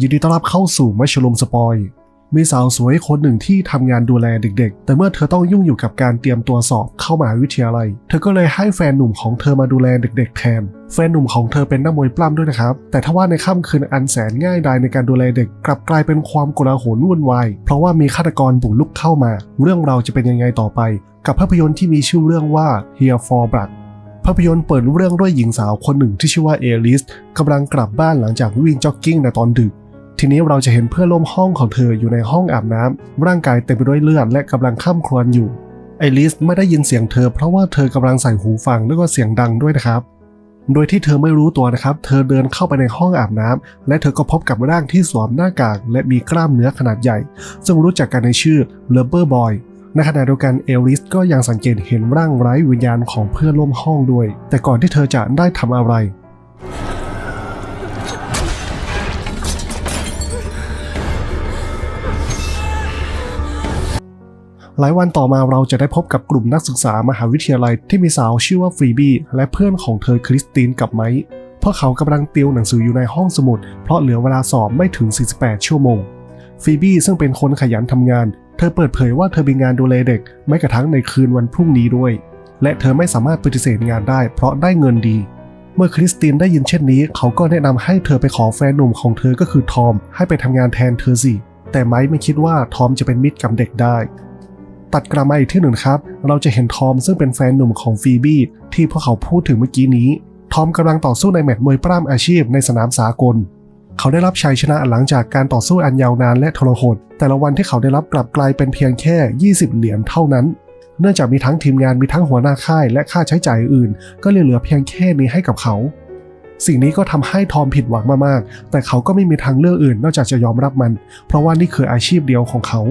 ยินดีต้อนรับเข้าสู่มัชลุมสปอย มีสาวสวยคนหนึ่งที่ทำงานดูแลเด็กๆ แต่เมื่อเธอต้องยุ่งอยู่กับการเตรียมตัวสอบเข้ามหาวิทยาลัย เธอก็เลยให้แฟนหนุ่มของเธอมาดูแลเด็ก ๆ แทน แฟนหนุ่มของเธอเป็นนักมวยปล้ำด้วยนะครับ แต่ถ้าว่าในค่ำคืนอันแสนง่ายดายในการดูแลเด็กกลับกลายเป็นความโกลาหลวุ่นวาย เพราะว่ามีฆาตกรบุกลุกเข้ามา เรื่องเราวจะเป็นยังไงต่อไป กับภาพยนตร์ที่มีชื่อเรื่องว่า Here for Blood ภาพยนตร์เปิดเรื่องด้วยหญิงสาวคนหนึ่งที่ชื่อว่าเอลิสกำลังกลับบ้านหลังจากวิ่งจ็อกกิ้งในตอนดึก ทีนี้เราจะเห็นเพื่อนร่วมห้องของเธออยู่ในห้องอาบน้ำร่างกายเต็มไปด้วยเลือดและกำลังข้ามครวญอยู่ ไอลิสไม่ได้ยินเสียงเธอเพราะว่าเธอกำลังใส่หูฟังแล้วก็เสียงดังด้วยนะครับ โดยที่เธอไม่รู้ตัวนะครับ เธอเดินเข้าไปในห้องอาบน้ำและเธอก็พบกับร่างที่สวมหน้ากาก และมีกล้ามเนื้อขนาดใหญ่ ซึ่งรู้จักกันในชื่อเลเบอร์บอยในขณะเดียวกันเอลิสก็ยังสังเกตเห็นร่างไร้วิญญาณของเพื่อนร่วมห้องด้วย แต่ก่อนที่เธอจะได้ทำอะไร หลายวันต่อมาเราจะได้พบกับกลุ่มนักศึกษามหาวิทยาลัยที่มีสาวชื่อว่าฟรีบี้และเพื่อนของเธอคริสตินกับไมค์พวกเขากำลังติวหนังสืออยู่ในห้องสมุด เพราะเหลือเวลาสอบไม่ถึง 48 ชั่วโมงฟีบี้ซึ่งเป็นคนขยันทำงาน เธอเปิดเผยว่าเธอมีงานดูแลเด็กแม้กระทั่งในคืนวันพรุ่งนี้ด้วย และเธอไม่สามารถปฏิเสธงานได้ เพราะได้เงินดี เมื่อคริสตินได้ยินเช่นนี้ เขาก็แนะนำให้เธอไปขอแฟนหนุ่มของเธอก็คือทอมให้ไปทำงานแทนเธอสิแต่ไมค์ไม่คิดว่าทอมจะเป็นมิตรกับเด็กได้ ตัดกลับมาอีกที่หนึ่งครับ เราจะเห็นทอมซึ่งเป็นแฟนหนุ่มของฟีบี้ที่พวกเขาพูดถึงเมื่อกี้นี้ ทอมกำลังต่อสู้ในแมตช์มวยปล้ำอาชีพในสนามสากล เขาได้รับชัยชนะหลังจากการต่อสู้อันยาวนานและทรหด แต่ละวันที่เขาได้รับกลับกลายเป็นเพียงแค่ 20 เหรียญเท่านั้น เนื่องจากมีทั้งทีมงานมีทั้งหัวหน้าค่ายและค่าใช้จ่ายอื่น ก็เลยเหลือเพียงแค่นี้ให้กับเขา สิ่งนี้ก็ทำให้ทอมผิดหวังมากๆ แต่เขาก็ไม่มีทางเลือกอื่น นอกจากจะยอมรับมัน เพราะว่านี่คืออาชีพเดียวของเขา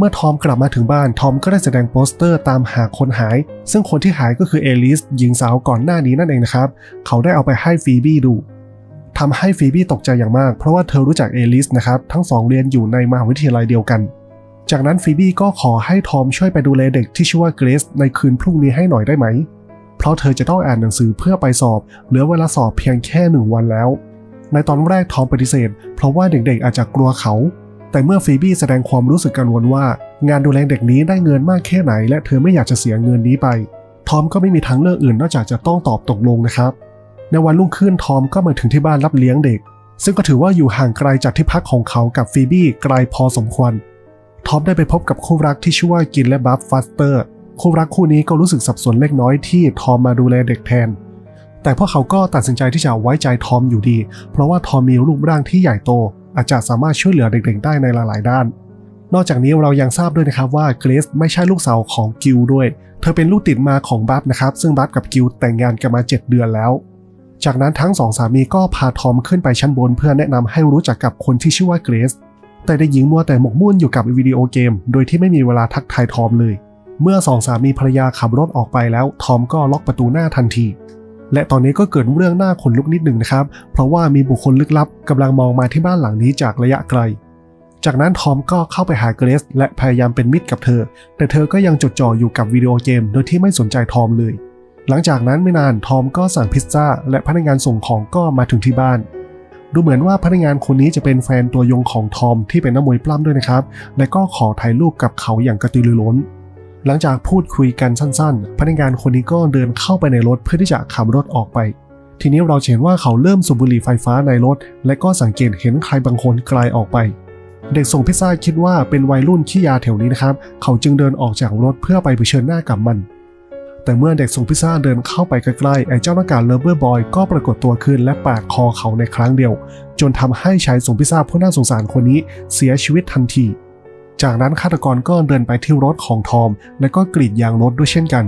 เมื่อทอมกลับมาถึงบ้านทอมก็ได้แสดงโปสเตอร์ตามหาคนหาย ซึ่งคนที่หายก็คือเอลิสหญิงสาวก่อนหน้านี้นั่นเองนะครับ เขาได้เอาไปให้ฟีบี้ดูทำให้ฟีบี้ตกใจอย่างมาก เพราะว่าเธอรู้จักเอลิสนะครับ ทั้งสองเรียนอยู่ในมหาวิทยาลัยเดียวกัน จากนั้นฟีบี้ก็ขอให้ทอมช่วยไปดูแลเด็กที่ชื่อว่าเกรซในคืนพรุ่งนี้ให้หน่อยได้ไหม เพราะเธอจะต้องอ่านหนังสือเพื่อไปสอบ เหลือเวลาสอบเพียงแค่หนึ่งวันแล้ว ในตอนแรกทอมปฏิเสธ เพราะว่าเด็กๆอาจจะกลัวเขา แต่เมื่อฟีบี้แสดงความรู้สึกกังวลว่า งานดูแลเด็กนี้ได้เงินมากแค่ไหน และเธอไม่อยากจะเสียเงินนี้ไป ทอมก็ไม่มีทางเลือกอื่นนอกจากจะต้องตอบตกลงนะครับ ในวันรุ่งขึ้นทอมก็มาถึงที่บ้านรับเลี้ยงเด็ก ซึ่งก็ถือว่าอยู่ห่างไกลจากที่พักของเขากับฟีบี้ไกลพอสมควร ทอมได้ไปพบกับคู่รักที่ชื่อว่ากินและบัฟฟัสเตอร์ คู่รักคู่นี้ก็รู้สึกสับสนเล็กน้อยที่ทอมมาดูแลเด็กแทนแต่พวกเขาก็ตัดสินใจที่จะไว้ใจทอมอยู่ดี เพราะว่าทอมมีรูปร่างที่ใหญ่โต อาจจะสามารถช่วยเหลือเด็กๆ ได้ในหลายๆ ด้าน นอกจากนี้เรายังทราบด้วยนะครับว่าเกรซไม่ใช่ลูกสาวของกิลด้วย เธอเป็นลูกติดมาของบัฟนะครับซึ่งบัฟกับกิลแต่งงานกันมา 7 เดือนแล้ว จากนั้นทั้งสองสามีก็พาทอมขึ้นไปชั้นบนเพื่อแนะนำให้รู้จักกับคนที่ชื่อว่าเกรซแต่เด็กหญิงมัวแต่หมกมุ่นอยู่กับวิดีโอเกม โดยที่ไม่มีเวลาทักทายทอมเลย เมื่อสองสามีภรรยาขับรถออกไปแล้วทอมก็ล็อกประตูหน้าทันที และตอนนี้ก็เกิดเรื่องหน้าขนลุกนิดหนึ่งนะครับ เพราะว่ามีบุคคลลึกลับกำลังมองมาที่บ้านหลังนี้จากระยะไกล จากนั้นทอมก็เข้าไปหาเกรซและพยายามเป็นมิตรกับเธอ แต่เธอก็ยังจดจ่ออยู่กับวิดีโอเกมโดยที่ไม่สนใจทอมเลย หลังจากนั้นไม่นานทอมก็สั่งพิซซ่าและพนักงานส่งของก็มาถึงที่บ้านดูเหมือนว่าพนักงานคนนี้จะเป็นแฟนตัวยงของทอมที่เป็นนักมวยปล้ำด้วยนะครับ และก็ขอถ่ายรูปกับเขาอย่างกระตือรือร้น หลังจากพูดคุยกันสั้นๆ พนักงานคนนี้ก็เดินเข้าไปในรถเพื่อที่จะขับรถออกไป ทีนี้เราเห็นว่าเขาเริ่มสูบบุหรี่ไฟฟ้าในรถ และก็สังเกตเห็นใครบางคนไกลออกไป เด็กส่งพิซซ่าคิดว่าเป็นวัยรุ่นขี้ยาแถวนี้นะครับ เขาจึงเดินออกจากรถเพื่อไปเผชิญหน้ากับมัน แต่เมื่อเด็กส่งพิซซ่าเดินเข้าไปใกล้ๆไอ้เจ้าหน้ากากเลเวอร์บอยก็ปรากฏตัวขึ้นและปาดคอเขาในครั้งเดียว จนทำให้ชายส่งพิซซ่าผู้น่าสงสารคนนี้เสียชีวิตทันที จากนั้นฆาตกรก็เดินไปที่รถของทอม และก็กรีดยางรถด้วยเช่นกัน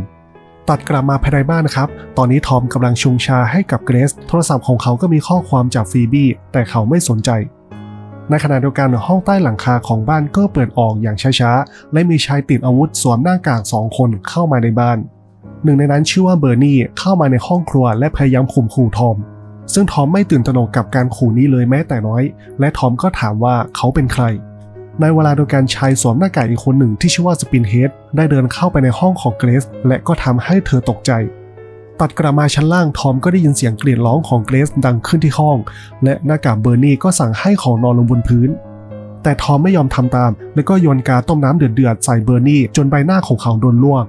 ตัดกลับมาภายในบ้านนะครับ ตอนนี้ทอมกำลังชงชาให้กับเกรซโทรศัพท์ของเขาก็มีข้อความจากฟีบี้แต่เขาไม่สนใจในขณะเดียวกันห้องใต้หลังคาของบ้านก็เปิดออกอย่างช้าๆ และมีชายติดอาวุธสวมหน้ากากสองคนเข้ามาในบ้าน หนึ่งในนั้นชื่อว่าเบอร์นี่เข้ามาในห้องครัวและพยายามข่มขู่ทอม ซึ่งทอมไม่ตื่นตระหนกกับการขู่นี้เลยแม้แต่น้อย และทอมก็ถามว่าเขาเป็นใคร ในเวลาเดียวกันชายสวมหน้ากากอีกคนหนึ่งที่ชื่อว่าสปินเฮดได้เดินเข้าไปในห้องของเกรซและก็ทำให้เธอตกใจ ตัดกลับมาชั้นล่างทอมก็ได้ยินเสียงกรีดร้องของเกรซดังขึ้นที่ห้อง และหน้ากากเบอร์นี่ก็สั่งให้เขานอนลงบนพื้น แต่ทอมไม่ยอมทำตาม แล้วก็โยนกาต้มน้ำเดือดๆใส่เบอร์นี่จนใบหน้าของเขาโดนลวก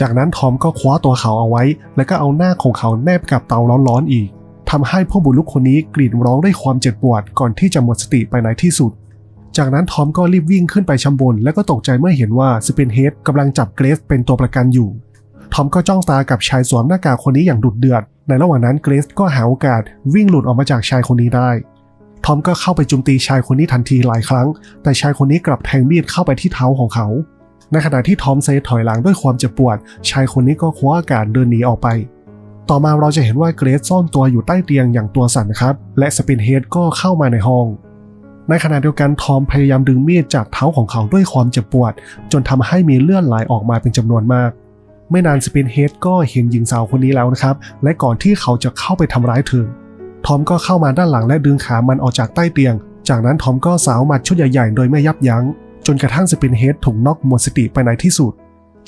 จากนั้นทอมก็คว้าตัวเขาเอาไว้ แล้วก็เอาหน้าของเขาแนบกับเตาร้อนๆอีกทำให้ผู้บุรุษคนนี้กรีดร้องด้วยความเจ็บปวดก่อนที่จะหมดสติไปในที่สุด จากนั้นทอมก็รีบวิ่งขึ้นไปชั้นบน แล้วก็ตกใจเมื่อเห็นว่าสเปนเฮดกำลังจับเกรซเป็นตัวประกันอยู่ ทอมก็จ้องตากับชายสวมหน้ากากคนนี้อย่างดุเดือด ในระหว่างนั้นเกรซก็หาโอกาสวิ่งหลุดออกมาจากชายคนนี้ได้ ทอมก็เข้าไปจุมตีชายคนนี้ทันทีหลายครั้ง แต่ชายคนนี้กลับแทงมีดเข้าไปที่เท้าของเขา ในขณะที่ทอมเซถอยหลังด้วยความเจ็บปวด ชายคนนี้ก็คว้าอากาศเดินหนีออกไปต่อมาเราจะเห็นว่าเกรซซ่อนตัวอยู่ใต้เตียงอย่างตัวสั่นครับ และสปินเฮดก็เข้ามาในห้อง ในขณะเดียวกันทอมพยายามดึงมีดจากเท้าของเขาด้วยความเจ็บปวด จนทำให้มีเลือดไหลออกมาเป็นจำนวนมาก ไม่นานสปินเฮดก็เห็นหญิงสาวคนนี้แล้วนะครับ และก่อนที่เขาจะเข้าไปทำร้ายเธอ ทอมก็เข้ามาด้านหลังและดึงขามันออกจากใต้เตียง จากนั้นทอมก็สาวหมัดชุดใหญ่ๆ โดยไม่ยับยัง้ง จนกระทั่งสปินเฮดถูกน็อกหมดสติไปในที่สุด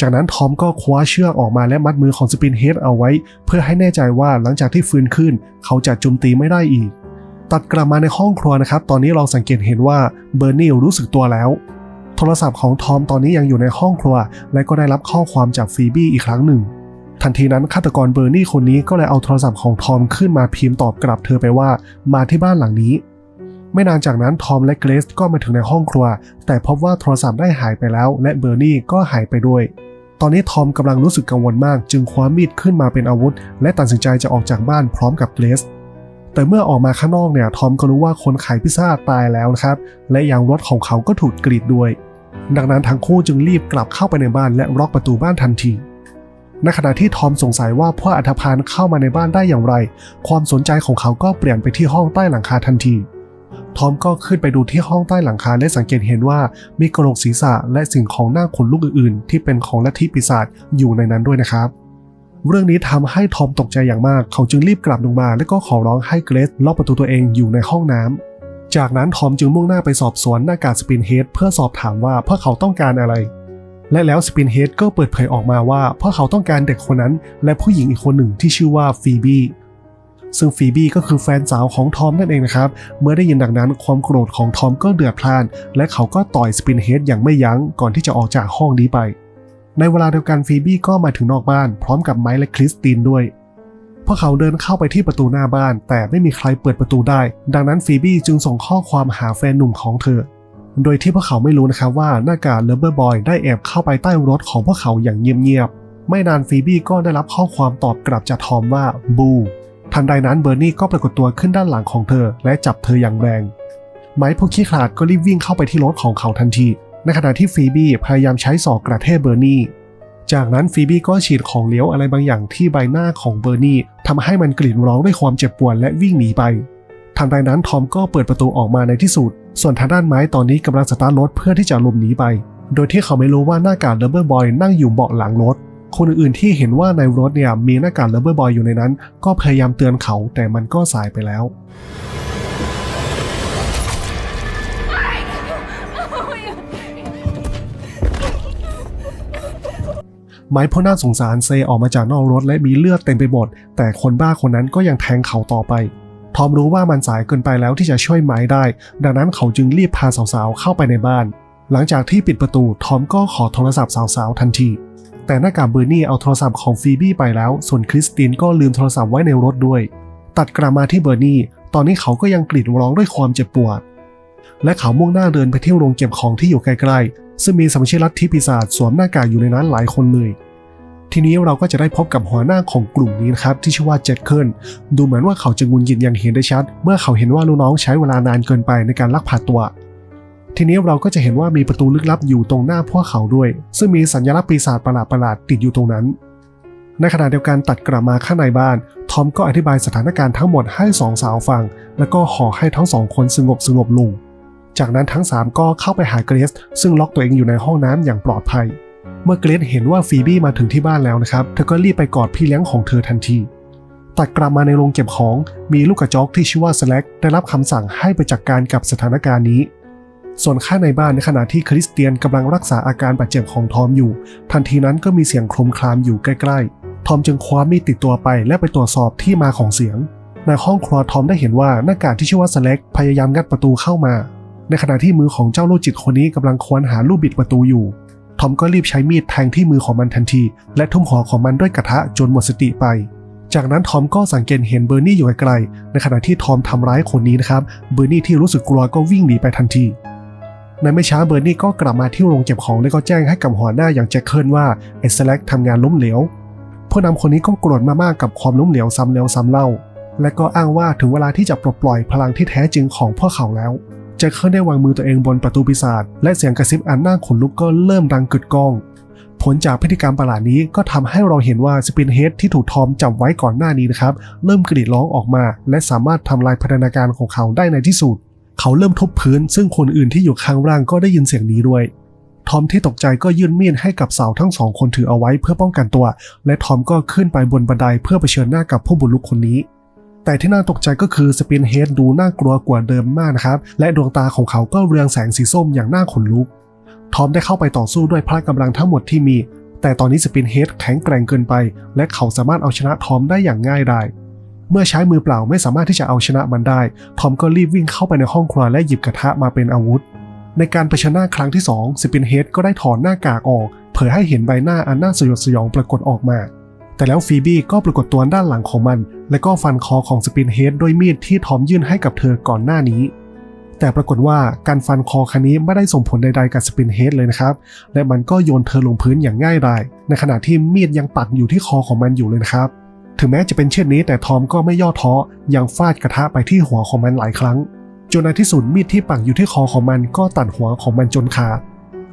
จากนั้นทอมก็คว้าเชือกออกมาและมัดมือของสปินเฮดเอาไว้ เพื่อให้แน่ใจว่าหลังจากที่ฟื้นขึ้น เขาจะจมตีไม่ได้อีก ตัดกลับมาในห้องครัวนะครับ ตอนนี้เราสังเกตเห็นว่าเบอร์นี่รู้สึกตัวแล้ว โทรศัพท์ของทอมตอนนี้ยังอยู่ในห้องครัว และก็ได้รับข้อความจากฟีบี้อีกครั้งหนึ่ง ทันทีนั้นฆาตกรเบอร์นี่คนนี้ก็เลยเอาโทรศัพท์ของทอมขึ้นมาพิมพ์ตอบกลับเธอไปว่า มาที่บ้านหลังนี้ ไม่นานจากนั้นทอมและเกรซก็มาถึงในห้องครัว แต่พบว่าโทรศัพท์ได้หายไปแล้ว และเบอร์นี่ก็หายไปด้วยตอนนี้ทอมกำลังรู้สึกกังวลมาก จึงคว้ามีดขึ้นมาเป็นอาวุธ และตัดสินใจจะออกจากบ้านพร้อมกับเกรซ แต่เมื่อออกมาข้างนอกเนี่ยทอมก็รู้ว่าคนขายพิซซ่าตายแล้วนะครับ และยางรถของเขาก็ถูกกรีดด้วย ดังนั้นทั้งคู่จึงรีบกลับเข้าไปในบ้านและล็อกประตูบ้านทันทีในขณะที่ทอมสงสัยว่าพวกอัฐพานเข้ามาในบ้านได้อย่างไร ความสนใจของเขาก็เปลี่ยนไปที่ห้องใต้หลังคาทันที ทอมก็ขึ้นไปดูที่ห้องใต้หลังคาและสังเกตเห็นว่ามีกระโหลกศีรษะและสิ่งของหน้าขนลุกอื่นๆ ที่เป็นของลัทธิปีศาจอยู่ในนั้นด้วยนะครับ เรื่องนี้ทำให้ทอมตกใจอย่างมาก เขาจึงรีบกลับลงมา และก็ขอร้องให้เกรซล็อกประตูตัวเองอยู่ในห้องน้ำจากนั้นทอมจึงมุ่งหน้าไปสอบสวนหน้ากากสปินเฮดเพื่อสอบถามว่าพวกเขาต้องการอะไร และแล้วสปินเฮดก็เปิดเผยออกมาว่าพวกเขาต้องการเด็กคนนั้น และผู้หญิงอีกคนหนึ่งที่ชื่อว่าฟีบี้ซึ่งฟีบี้ก็คือแฟนสาวของทอมนั่นเองนะครับ เมื่อได้ยินดังนั้นความโกรธของทอมก็เดือดพล่าน และเขาก็ต่อยสปินเฮดอย่างไม่ยั้งก่อนที่จะออกจากห้องนี้ไป ในเวลาเดียวกันฟีบี้ก็มาถึงนอกบ้านพร้อมกับไมค์และคริสตินด้วย พวกเขาเดินเข้าไปที่ประตูหน้าบ้าน แต่ไม่มีใครเปิดประตูได้ ดังนั้นฟีบี้จึงส่งข้อความหาแฟนหนุ่มของเธอ โดยที่พวกเขาไม่รู้นะครับว่าหน้ากากเลเบอร์บอยได้แอบเข้าไปใต้รถของพวกเขาอย่างเงียบๆ ไม่นานฟีบี้ก็ได้รับข้อความตอบกลับจากทอมว่าบูทันใดนั้นเบอร์นี่ก็ปรากฏตัวขึ้นด้านหลังของเธอ และจับเธออย่างแรง ไม้ผู้ขี้ขลาดก็รีบวิ่งเข้าไปที่รถของเขาทันที ในขณะที่ฟีบี้พยายามใช้ศอกกระแทกเบอร์นี่จากนั้นฟีบี้ก็ฉีดของเหลวอะไรบางอย่างที่ใบหน้าของเบอร์นี่ทำให้มันกลิ่นร้องด้วยความเจ็บปวดและวิ่งหนีไปทันใดนั้นทอมก็เปิดประตูออกมาในที่สุด ส่วนทางด้านไม้ตอนนี้กำลังสตาร์ทรถเพื่อที่จะหลบหนีไป โดยที่เขาไม่รู้ว่าหน้ากากเลเบอร์บอยนั่งอยู่เบาะหลังรถ คนอื่นๆที่เห็นว่าในรถเนี่ยมีหน้ากากเลเบอร์บอยอยู่ในนั้น ก็พยายามเตือนเขาแต่มันก็สายไปแล้ว ไม้พ่อน่าสงสารเซออกมาจากนอกรถและมีเลือดเต็มไปหมด แต่คนบ้าคนนั้นก็ยังแทงเขาต่อไป ทอมรู้ว่ามันสายเกินไปแล้วที่จะช่วยไม้ได้ ดังนั้นเขาจึงรีบพาสาวๆเข้าไปในบ้าน หลังจากที่ปิดประตู ทอมก็ขอโทรศัพท์สาวๆทันที แต่หน้ากากเบอร์นี่เอาโทรศัพท์ของฟีบี้ไปแล้ว ส่วนคริสตินก็ลืมโทรศัพท์ไว้ในรถด้วย ตัดกลับมาที่เบอร์นี่ ตอนนี้เขาก็ยังกรีดร้องด้วยความเจ็บปวด และเขามุ่งหน้าเดินไปที่โรงเก็บของที่อยู่ใกล้ๆซึ่งมีสมาชิกลัทธิปีศาจสวมหน้ากากอยู่ในนั้นหลายคนเลย ทีนี้เราก็จะได้พบกับหัวหน้าของกลุ่มนี้นะครับที่ชื่อว่าเจ็ดเคิลดูเหมือนว่าเขาจะงุนยินอย่างเห็นได้ชัด เมื่อเขาเห็นว่าลูกน้องใช้เวลานานเกินไปในการลักพาตัว ทีนี้เราก็จะเห็นว่ามีประตูลึกลับอยู่ตรงหน้าพวกเขาด้วย ซึ่งมีสัญลักษณ์ปีศาจประหลาดๆติดอยู่ตรงนั้นในขณะเดียวกันตัดกลับมาข้างในบ้าน ทอมก็อธิบายสถานการณ์ทั้งหมดให้สองสาวฟัง แล้วก็ขอให้ทั้งสองคนสงบสงบลง จากนั้นทั้งสามก็เข้าไปหาเกรซซึ่งล็อกตัวเองอยู่ในห้องน้ำอย่างปลอดภัย เมื่อเกรซเห็นว่าฟีบี้มาถึงที่บ้านแล้วนะครับ เธอก็รีบไปกอดพี่เลี้ยงของเธอทันที ตัดกลับมาในโรงเก็บของ มีลูกกระจอกที่ชื่อว่าสแลกได้รับคำสั่งให้ไปจัดการกับสถานการณ์นี้ ส่วนข้างในบ้านในขณะที่คริสเตียนกำลังรักษาอาการบาดเจ็บของทอมอยู่ ทันทีนั้นก็มีเสียงโครมครามอยู่ใกล้ๆ ทอมจึงคว้ามีดติดตัวไปและไปตรวจสอบที่มาของเสียง ในห้องครัวทอมได้เห็นว่าหน้ากากที่ชื่อว่าสเล็กพยายามงัดประตูเข้ามา ในขณะที่มือของเจ้าโรคจิตคนนี้กำลังควานหาลูกบิดประตูอยู่ ทอมก็รีบใช้มีดแทงที่มือของมันทันที และทุ่มหัวของมันด้วยกระทะจนหมดสติไป จากนั้นทอมก็สังเกตเห็นเบอร์นี่อยู่ไกลๆในขณะที่ทอมทำร้ายคนนี้นะครับ เบอร์นี่ที่รู้สึกกลัวก็วิ่งหนีไปทันทีในไม่ช้าเบอร์นี่ก็กลับมาที่โรงเก็บของและก็แจ้งให้กับหัวหน้าอย่างแจ็คเคิลว่าไอ้สแล็กทำงานล้มเหลวผู้นำคนนี้ก็โกรธมากๆกับความล้มเหลวซ้ำแล้วซ้ำเล่า และก็อ้างว่าถึงเวลาที่จะปลดปล่อยพลังที่แท้จริงของพวกเขาแล้ว จ็คเคิลได้วางมือตัวเองบนประตูปีศาจและเสียงกระซิบอันน่าขนลุกก็เริ่มดังกึกก้อง ผลจากพฤติกรรมประหลาดนี้ก็ทำให้เราเห็นว่าสปินเฮดที่ถูกทอมจับไว้ก่อนหน้านี้นะครับเริ่มกรีดร้องออกมา และสามารถทำลายพัฒนาการของเขาได้ในที่สุด เขาเริ่มทุบพื้น ซึ่งคนอื่นที่อยู่ข้างล่างก็ได้ยินเสียงนี้ด้วยทอมที่ตกใจก็ยื่นมีดให้กับสาวทั้งสองคนถือเอาไว้เพื่อป้องกันตัว และทอมก็ขึ้นไปบนบันไดเพื่อเผชิญหน้ากับผู้บุกรุกคนนี้ แต่ที่น่าตกใจก็คือสปินเฮดดูน่ากลัวกว่าเดิมมากนะครับ และดวงตาของเขาก็เรืองแสงสีส้มอย่างน่าขนลุก ทอมได้เข้าไปต่อสู้ด้วยพละกำลังทั้งหมดที่มี แต่ตอนนี้สปินเฮดแข็งแกร่งเกินไป และเขาสามารถเอาชนะทอมได้อย่างง่ายดายเมื่อใช้มือเปล่าไม่สามารถที่จะเอาชนะมันได้ ทอมก็รีบวิ่งเข้าไปในห้องครัวและหยิบกระทะมาเป็นอาวุธ ในการเผชิญหน้าครั้งที่2สปินเฮดก็ได้ถอนหน้ากากออก เผยให้เห็นใบหน้าอันน่าสยดสยองปรากฏออกมา แต่แล้วฟีบี้ก็ปรากฏตัวด้านหลังของมัน และก็ฟันคอของสปินเฮดด้วยมีดที่ทอมยื่นให้กับเธอก่อนหน้านี้ แต่ปรากฏว่าการฟันคอครั้งนี้ไม่ได้ส่งผลใดๆกับสปินเฮดเลยนะครับ และมันก็โยนเธอลงพื้นอย่างง่ายดาย ในขณะที่มีดยังปักอยู่ที่คอของมันอยู่เลยนะครับ ถึงแม้จะเป็นเช่นนี้แต่ทอมก็ไม่ย่อท้อ ยังฟาดกระทะไปที่หัวของมันหลายครั้ง จนในที่สุดมีดที่ปักอยู่ที่คอของมันก็ตัดหัวของมันจนขาด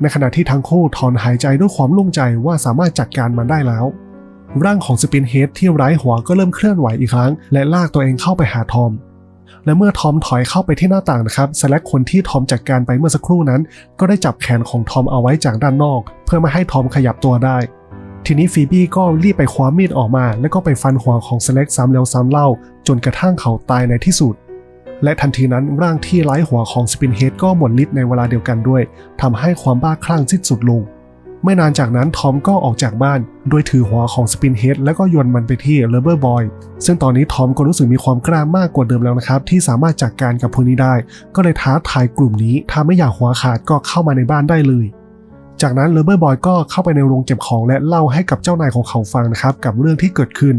ในขณะที่ทั้งคู่ถอนหายใจด้วยความโล่งใจว่าสามารถจัดการมันได้แล้ว ร่างของสปินเฮดที่ไร้หัวก็เริ่มเคลื่อนไหวอีกครั้ง และลากตัวเองเข้าไปหาทอม และเมื่อทอมถอยเข้าไปที่หน้าต่างนะครับสแลกคนที่ทอมจัดการไปเมื่อสักครู่นั้น ก็ได้จับแขนของทอมเอาไว้จากด้านนอก เพื่อไม่ให้ทอมขยับตัวได้ ทีนี้ฟีบี้ก็รีบไปคว้ามีดออกมา แล้วก็ไปฟันหัวของสแลกซ้ำแล้วซ้ำเล่า จนกระทั่งเขาตายในที่สุดและทันทีนั้นร่างที่ไร้หัวของสปินเฮดก็หมดฤทธิ์ในเวลาเดียวกันด้วยทำให้ความบ้าคลั่งสิ้นสุดลง ไม่นานจากนั้นทอมก็ออกจากบ้านโดยถือหัวของสปินเฮดแล้วก็โยนมันไปที่เลเบอร์บอยซึ่งตอนนี้ทอมก็รู้สึกมีความกล้ามากกว่าเดิมแล้วนะครับที่สามารถจัดกการกับพวกนี้ได้ ก็เลยท้าทายกลุ่มนี้ถ้าไม่อยากหัวขาดก็เข้ามาในบ้านได้เลย จากนั้นเลเบอร์บอยก็เข้าไปในโรงเก็บของและเล่าให้กับเจ้านายของเขาฟังนะครับกับเรื่องที่เกิดขึ้น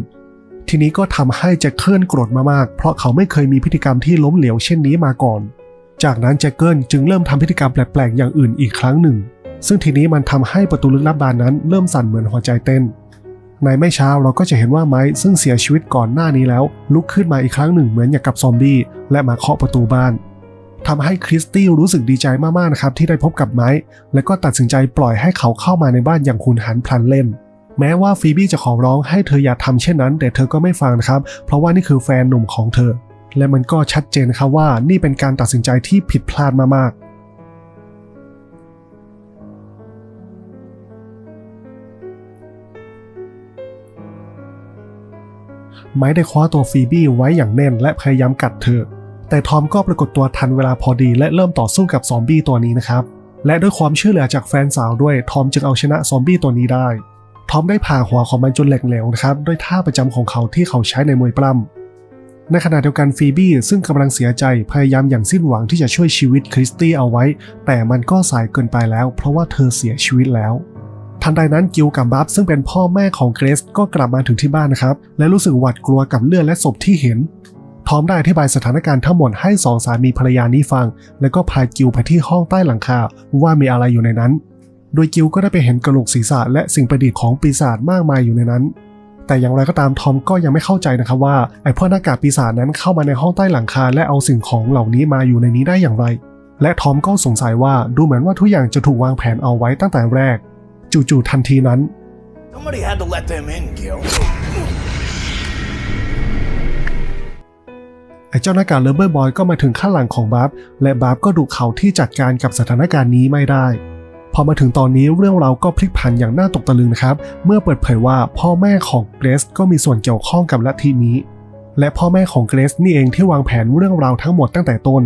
ทีนี้ก็ทำให้แจ็คเกิลโกรธมากๆ เพราะเขาไม่เคยมีพฤติกรรมที่ล้มเหลวเช่นนี้มาก่อน จากนั้นแจ็คเกิลจึงเริ่มทำพฤติกรรมแปลกๆ อย่างอื่นอีกครั้งหนึ่ง ซึ่งทีนี้มันทำให้ประตูลึกลับบานนั้นเริ่มสั่นเหมือนหัวใจเต้น ในไม่ช้าเราก็จะเห็นว่าไม้ซึ่งเสียชีวิตก่อนหน้านี้แล้ว ลุกขึ้นมาอีกครั้งหนึ่งเหมือนอย่างกับซอมบี้และมาเคาะประตูบ้านทำให้คริสตี้รู้สึกดีใจมากๆนะครับที่ได้พบกับไม้ และก็ตัดสินใจปล่อยให้เขาเข้ามาในบ้านอย่างคุณหันพลันเล่น แม้ว่าฟีบี้จะขอร้องให้เธออย่าทำเช่นนั้น แต่เธอก็ไม่ฟังนะครับ เพราะว่านี่คือแฟนหนุ่มของเธอ และมันก็ชัดเจนครับว่านี่เป็นการตัดสินใจที่ผิดพลาดมากๆ ไม้ได้คว้าตัวฟีบี้ไว้อย่างแน่นและพยายามกัดเธอ แต่ทอมก็ปรากฏตัวทันเวลาพอดีและเริ่มต่อสู้กับซอมบี้ตัวนี้นะครับ และด้วยความช่วยเหลือจากแฟนสาวด้วยทอมจึงเอาชนะซอมบี้ตัวนี้ได้ทอมได้ผ่าหัวของมันจนแหลกเหลวนะครับด้วยท่าประจำของเขาที่เขาใช้ในมวยปล้ำในขณะเดียวกันฟีบี้ซึ่งกำลังเสียใจพยายามอย่างสิ้นหวังที่จะช่วยชีวิตคริสตี้เอาไว้ แต่มันก็สายเกินไปแล้ว เพราะว่าเธอเสียชีวิตแล้ว ทันใดนั้นกิลกับบัฟซึ่งเป็นพ่อแม่ของเกรซก็กลับมาถึงที่บ้านนะครับ และรู้สึกหวาดกลัวกับเลือดและศพที่เห็น ทอมได้อธิบายสถานการณ์ทั้งหมดให้สองสามีภรรยานี้ฟัง แล้วก็พากิลไปที่ห้องใต้หลังคาว่ามีอะไรอยู่ในนั้น โดยกิลก็ได้ไปเห็นกระโหลกศีรษะและสิ่งประดิษฐ์ของปีศาจมากมายอยู่ในนั้น แต่อย่างไรก็ตามทอมก็ยังไม่เข้าใจนะครับว่าไอ้พวกหน้ากากปีศาจนั้นเข้ามาในห้องใต้หลังคาและเอาสิ่งของเหล่านี้มาอยู่ในนี้ได้อย่างไร และทอมก็สงสัยว่าดูเหมือนว่าทุกอย่างจะถูกวางแผนเอาไว้ตั้งแต่แรก จู่ๆทันทีนั้น Somebody had to let them in, Gil. ไอ้เจ้าหน้ากากเลเบอร์บอยก็มาถึงข้างหลังของบัฟและบัฟก็ดุเขาที่จัดการกับสถานการณ์นี้ไม่ได้ พอมาถึงตอนนี้เรื่องราวก็พลิกผันอย่างน่าตกตะลึงนะครับ เมื่อเปิดเผยว่าพ่อแม่ของเกรซก็มีส่วนเกี่ยวข้องกับลัทธินี้ และพ่อแม่ของเกรซนี่เองที่วางแผนเรื่องราวทั้งหมดตั้งแต่ต้น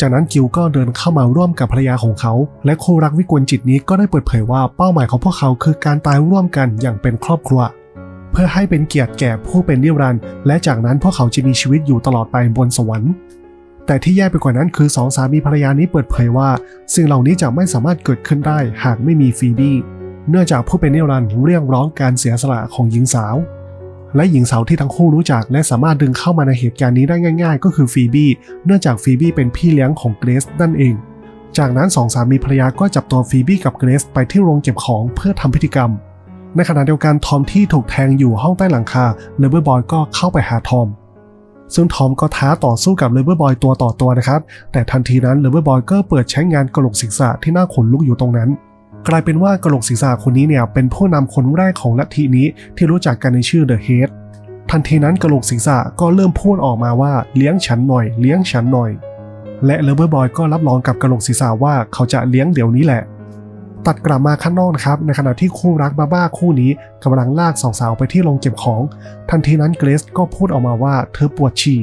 จากนั้นกิลก็เดินเข้ามาร่วมกับภรรยาของเขา และคู่รักวิกลจิตนี้ก็ได้เปิดเผยว่าเป้าหมายของพวกเขาคือการตายร่วมกันอย่างเป็นครอบครัว เพื่อให้เป็นเกียรติแก่ผู้เป็นนิรันดร์และจากนั้นพวกเขาจะมีชีวิตอยู่ตลอดไปบนสวรรค์ แต่ที่แย่ไปกว่านั้นคือสองสามีภรรยานี้เปิดเผยว่า สิ่งเหล่านี้จะไม่สามารถเกิดขึ้นได้หากไม่มีฟีบี้เนื่องจากผู้เป็นนิรันดร์เรียกร้องการเสียสละของหญิงสาว และหญิงสาวที่ทั้งคู่รู้จัก และสามารถดึงเข้ามาในเหตุการณ์นี้ได้ง่าย ๆ ก็คือฟีบี้เนื่องจากฟีบี้เป็นพี่เลี้ยงของเกรซนั่นเอง จากนั้นสองสามีภรรยาก็จับตัวฟีบี้กับเกรซไปที่โรงเก็บของเพื่อทำพิธีกรรม ในขณะเดียวกันทอมที่ถูกแทงอยู่ห้องใต้หลังคาเลเวอร์บอยก็เข้าไปหาทอมซึ่งทอมก็ท้าต่อสู้กับเลเวอร์บอยตัวต่อตัวนะครับ แต่ทันทีนั้นเลเวอร์บอยก็เปิดใช้งานกระโหลกศีรษะที่น่าขนลุกอยู่ตรงนั้น กลายเป็นว่ากระโหลกศีรษะคนนี้เนี่ยเป็นผู้นำคนแรกของลัทธินี้ที่รู้จักกันในชื่อเดอะเฮดทันทีนั้นกระโหลกศีรษะก็เริ่มพูดออกมาว่าเลี้ยงฉันหน่อย เลี้ยงฉันหน่อย และเลเวอร์บอยก็รับรองกับกระโหลกศีรษะว่าเขาจะเลี้ยงเดี๋ยวนี้แหละ ตัดกลับมาข้างนอกนะครับในขณะที่คู่รักบ้าๆคู่นี้กำลังลากสองสาวไปที่โรงเก็บของ ทันทีนั้นเกรซก็พูดออกมาว่าเธอปวดฉี่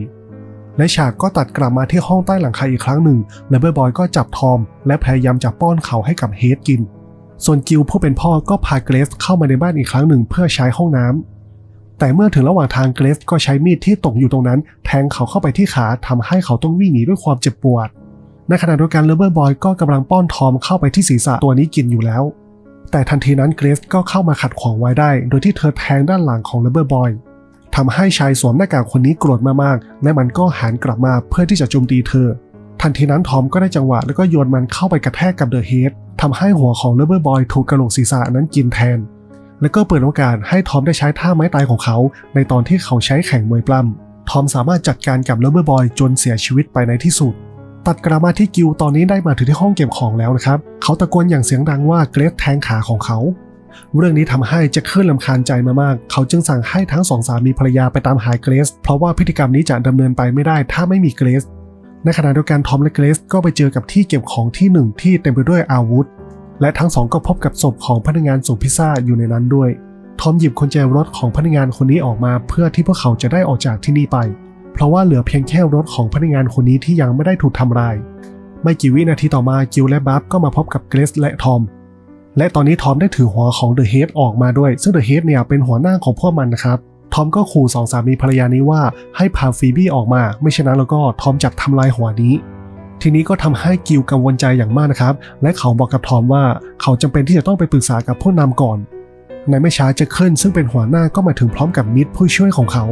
และฉากก็ตัดกลับมาที่ห้องใต้หลังคาอีกครั้งหนึ่งเลเวอร์บอยก็จับทอม และพยายามจะป้อนเขาให้กับเฮดกิน ส่วนกิลผู้เป็นพ่อก็พาเกรซเข้ามาในบ้านอีกครั้งหนึ่งเพื่อใช้ห้องน้ำแต่เมื่อถึงระหว่างทางเกรซก็ใช้มีดที่ตกอยู่ตรงนั้น แทงเขาเข้าไปที่ขาทำให้เขาต้องวิ่งหนีด้วยความเจ็บปวด ในขณะเดียวกันเลเวอร์บอยก็กำลังป้อนทอมเข้าไปที่ศีรษะตัวนี้กินอยู่แล้ว แต่ทันทีนั้นเกรซก็เข้ามาขัดขวางไว้ได้ โดยที่เธอแทงด้านหลังของเลเวอร์บอยทำให้ชายสวมหน้ากากคนนี้โกรธมากๆ และมันก็หันกลับมาเพื่อที่จะโจมตีเธอ ทันทีนั้นทอมก็ได้จังหวะแล้วก็โยนมันเข้าไปกระแทกกับเดอะเฮดทำให้หัวของเลเวอร์บอยถูกกระโหลกศีรษะนั้นกินแทน แล้วก็เปิดโอกาสให้ทอมได้ใช้ท่าไม้ตายของเขา ในตอนที่เขาใช้แข่งมวยปล้ำทอมสามารถจัดการกับเลเวอร์บอยจนเสียชีวิตไปในที่สุด ตัดกลับมาที่กิลตอนนี้ได้มาถึงที่ห้องเก็บของแล้วนะครับ เขาตะโกนอย่างเสียงดังว่าเกรซแทงขาของเขา เรื่องนี้ทำให้จ็คเคิลลำคาญใจมามาก เขาจึงสั่งให้ทั้งสองสามีภรรยาไปตามหาเกรซเพราะว่าพิธีกรรมนี้จะดำเนินไปไม่ได้ถ้าไม่มีเกรซ ในขณะเดียวกันทอมและเกรซก็ไปเจอกับที่เก็บของที่หนึ่งที่เต็มไปด้วยอาวุธ และทั้งสองก็พบกับศพของพนักงานส่งพิซซ่าอยู่ในนั้นด้วย ทอมหยิบกุญแจรถของพนักงานคนนี้ออกมา เพื่อที่พวกเขาจะได้ออกจากที่นี่ไป เพราะว่าเหลือเพียงแค่รถของพนักงานคนนี้ที่ยังไม่ได้ถูกทำลาย ไม่กี่วินาทีต่อมากิลและบัฟก็มาพบกับเกรซและทอมและตอนนี้ทอมได้ถือหัวของเดอะเฮดออกมาด้วย ซึ่งเดอะเฮดเนี่ยเป็นหัวหน้าของพวกมันนะครับ ทอมก็ขู่สองสามีภรรยานี้ว่าให้พาฟีบี้ออกมา ไม่เช่นนั้นแล้วก็ทอมจะทำลายหัวนี้ ทีนี้ก็ทำให้กิลกังวลใจอย่างมากนะครับ และเขาบอกกับทอมว่าเขาจำเป็นที่จะต้องไปปรึกษากับผู้นำก่อน ในไม่ช้าจะเคิลซึ่งเป็นหัวหน้าก็มาถึงพร้อมกับมิดผู้ช่วยของเขา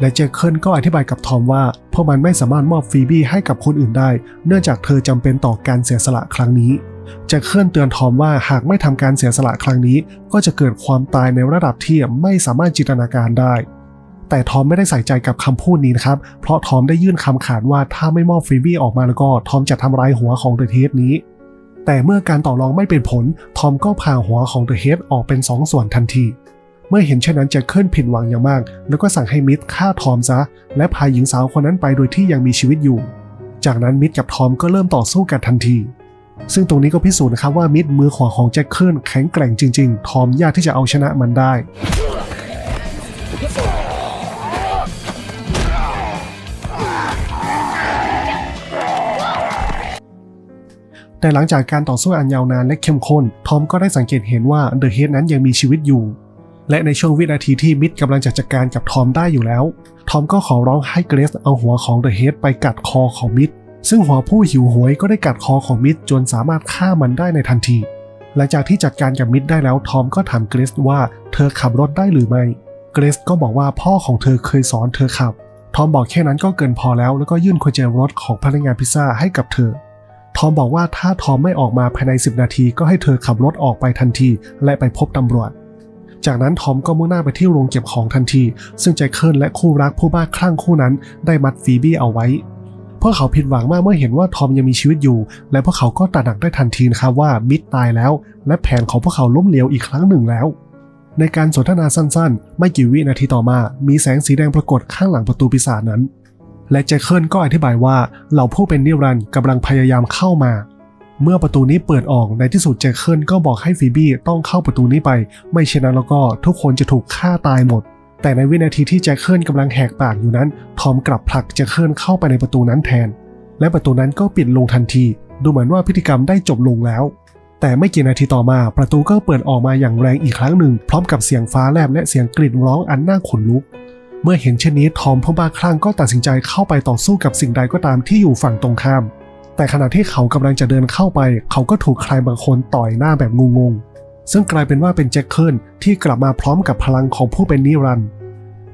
และเจคเคิลก็อธิบายกับทอมว่าพวกมันไม่สามารถมอบฟีบี้ให้กับคนอื่นได้ เนื่องจากเธอจำเป็นต่อการเสียสละครั้งนี้แจ็คเคิลเตือนทอมว่าหากไม่ทำการเสียสละครั้งนี้ ก็จะเกิดความตายในระดับที่ไม่สามารถจินตนาการได้ แต่ทอมไม่ได้ใส่ใจกับคำพูดนี้นะครับ เพราะทอมได้ยื่นคำขาดว่าถ้าไม่มอบฟีบี้ออกมาแล้วก็ทอมจะทำลายหัวของเดอะเฮดนี้แต่เมื่อการต่อรองไม่เป็นผล ทอมก็พาหัวของเดอะเฮดออกเป็นสองส่วนทันที มื่อเห็นเช่นนั้นแจ็คเคิลผิดหวังอย่างมาก แล้วก็สั่งให้มิดฆ่าทอมซะ และพาหญิงสาวคนนั้นไปโดยที่ยังมีชีวิตอยู่ จากนั้นมิดกับทอมก็เริ่มต่อสู้กันทันที ซึ่งตรงนี้ก็พิสูจน์นะครับว่ามิดมือขวาของแจ็คเคิลแข็งแกร่งจริงๆ ทอมยากที่จะเอาชนะมันได้แต่หลังจากการต่อสู้อันยาวนานและเข้มข้น ทอมก็ได้สังเกตเห็นว่าเดอะเฮดนั้นยังมีชีวิตอยู่ และในช่วงวินาทีที่มิดกำลังจะจัดการกับทอมได้อยู่แล้ว ทอมก็ขอร้องให้เกรซเอาหัวของเดอะเฮดไปกัดคอของมิดซึ่งหัวผู้หิวโหวยก็ได้กัดคอของมิดจนสามารถฆ่ามันได้ในทันที หลังจากที่จัดการกับมิดได้แล้วทอมก็ถามเกรซว่าเธอขับรถได้หรือไม่เกรซก็บอกว่าพ่อของเธอเคยสอนเธอขับ ทอมบอกแค่นั้นก็เกินพอแล้ว แล้วก็ยื่นกุญแจรถของพนักงานพิซซ่าให้กับเธอ ทอมบอกว่าถ้าทอมไม่ออกมาภายใน 10 นาทีก็ให้เธอขับรถออกไปทันที และไปพบตำรวจ จากนั้นทอมก็มุ่งหน้าไปที่โรงเก็บของทันที ซึ่งแจ็คเคิลและคู่รักผู้บ้าคลั่งคู่นั้นได้มัดฟีบี้เอาไว้พวกเขาผิดหวังมากเมื่อเห็นว่าทอมยังมีชีวิตอยู่ และพวกเขาก็ตระหนักได้ทันทีนะครับว่ามิดตายแล้ว และแผนของพวกเขาล้มเหลวอีกครั้งหนึ่งแล้ว ในการสนทนาสั้นๆ ไม่กี่วินาทีต่อมา มีแสงสีแดงปรากฏข้างหลังประตูปีศาจนั้น และแจ็คเคิลก็อธิบายว่าเหล่าผู้เป็นนิรันดร์กำลังพยายามเข้ามา เมื่อประตูนี้เปิดออกในที่สุดแจ็คเคิลก็บอกให้ฟีบี้ต้องเข้าประตูนี้ไป ไม่เช่นนั้นแล้วก็ทุกคนจะถูกฆ่าตายหมด แต่ในวินาทีที่แจ็คเคิลกำลังแหกปากอยู่นั้น ทอมกลับผลักแจ็คเคิลเข้าไปในประตูนั้นแทน และประตูนั้นก็ปิดลงทันที ดูเหมือนว่าพิธีกรรมได้จบลงแล้ว แต่ไม่กี่นาทีต่อมาประตูก็เปิดออกมาอย่างแรงอีกครั้งหนึ่ง พร้อมกับเสียงฟ้าแลบและเสียงกรีดร้องอันน่าขนลุก เมื่อเห็นเช่นนี้ทอมผู้บ้าคลั่งก็ตัดสินใจเข้าไปต่อสู้กับสิ่งใดก็ตามที่อยู่ฝั่งตรงข้าม แต่ขณะที่เขากำลังจะเดินเข้าไป เขาก็ถูกใครบางคนต่อยหน้าแบบงงๆ ซึ่งกลายเป็นว่าเป็นแจ็คเคิลที่กลับมาพร้อมกับพลังของผู้เป็นนิรันด์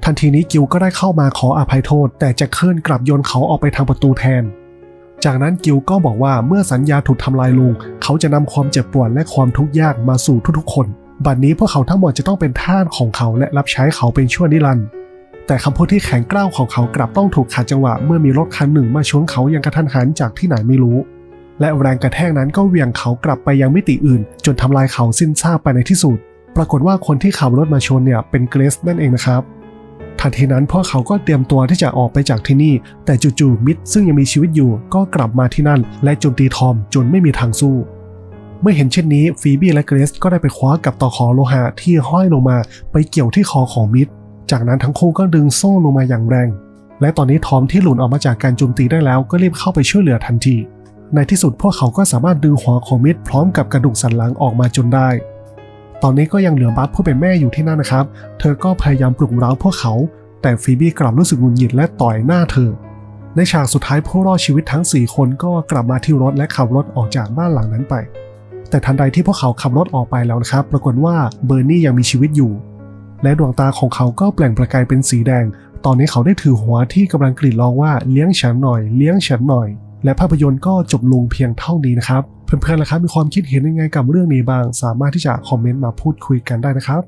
ทันทีนี้กิลก็ได้เข้ามาขออภัยโทษ แต่แจ็คเคิลกลับโยนเขาออกไปทางประตูแทน จากนั้นกิลก็บอกว่าเมื่อสัญญาถูกทำลายลง เขาจะนำความเจ็บปวดและความทุกข์ยากมาสู่ทุกๆคน บัดนี้พวกเขาทั้งหมดจะต้องเป็นท่าสของเขาและรับใช้เขาเป็นชั่วนิรันดร์ แต่คำพูดที่แข็งกร้าวของเขากลับต้องถูกขัดจังหวะเมื่อมีรถคันหนึ่งมาชนเขาอย่างกระทันหันจากที่ไหนไม่รู้ และแรงกระแทกนั้นก็เวียงเขากลับไปยังมิติอื่น จนทำลายเขาสิ้นซากไปในที่สุด ปรากฏว่าคนที่ขับรถมาชนเนี่ยเป็นเกรซนั่นเองนะครับทันทีนั้นพวกเขาก็เตรียมตัวที่จะออกไปจากที่นี่ แต่จู่ๆมิดซึ่งยังมีชีวิตอยู่ก็กลับมาที่นั่น และโจมตีทอมจนไม่มีทางสู้ เมื่อเห็นเช่นนี้ฟีบี้และเกรซก็ได้ไปคว้ากับตอขอโลหะที่ห้อยลงมาไปเกี่ยวที่คอของมิด จากนั้นทั้งคู่ก็ดึงโซ่ลงมาอย่างแรง และตอนนี้ทอมที่หลุดออกมาจากการโจมตีได้แล้วก็รีบเข้าไปช่วยเหลือทันที ในที่สุดพวกเขาก็สามารถดึงหัวของมิดพร้อมกับกระดูกสันหลังออกมาจนได้ ตอนนี้ก็ยังเหลือบัสผู้เป็นแม่อยู่ที่นั่นนะครับ เธอก็พยายามปลุกเร้าพวกเขา แต่ฟีบี้กลับรู้สึกหงุดหงิดและต่อยหน้าเธอ ในฉากสุดท้ายผู้รอดชีวิตทั้ง 4 คนก็กลับมาที่รถและขับรถออกจากบ้านหลังนั้นไปแต่ทันใดที่พวกเขาขับรถออกไปแล้วนะครับ ปรากฏว่าเบอร์นี่ยังมีชีวิตอยู่ และดวงตาของเขาก็แปล่งประกายเป็นสีแดง ตอนนี้เขาได้ถือหัวที่กำลังกรีดร้องว่าเลี้ยงฉันหน่อย เลี้ยงฉันหน่อย และภาพยนตร์ก็จบลงเพียงเท่านี้นะครับ เพื่อนๆล่ะครับมีความคิดเห็นยังไงกับเรื่องนี้บ้าง สามารถที่จะคอมเมนต์มาพูดคุยกันได้นะครับ